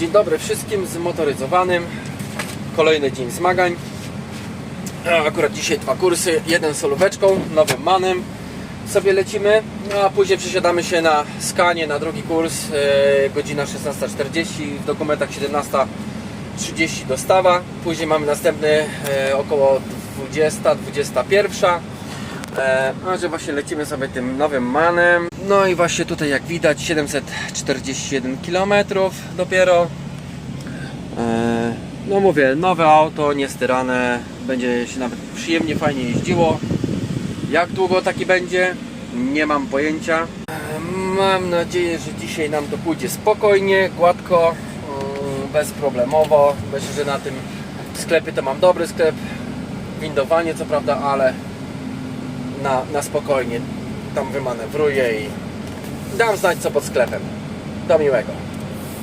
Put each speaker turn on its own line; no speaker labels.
Dzień dobry wszystkim zmotoryzowanym. Kolejny dzień zmagań. Akurat dzisiaj dwa kursy. Jeden solóweczką, nowym manem sobie lecimy, no, a później przesiadamy się na skanie na drugi kurs. E, godzina 16.40, w dokumentach 17.30 dostawa. Później mamy następny e, około 20-21. E, no, że właśnie lecimy sobie tym nowym manem. No i właśnie tutaj jak widać 741 km dopiero. E, no mówię, nowe auto, niestyrane, będzie się nawet przyjemnie, fajnie jeździło. Jak długo taki będzie? Nie mam pojęcia. E, Mam nadzieję, że dzisiaj nam to pójdzie spokojnie, gładko, mm, bezproblemowo. Myślę, że na tym sklepie to mam dobry sklep. Windowanie co prawda, ale na, na spokojnie tam wymanewruję i dam znać co pod sklepem. Do miłego.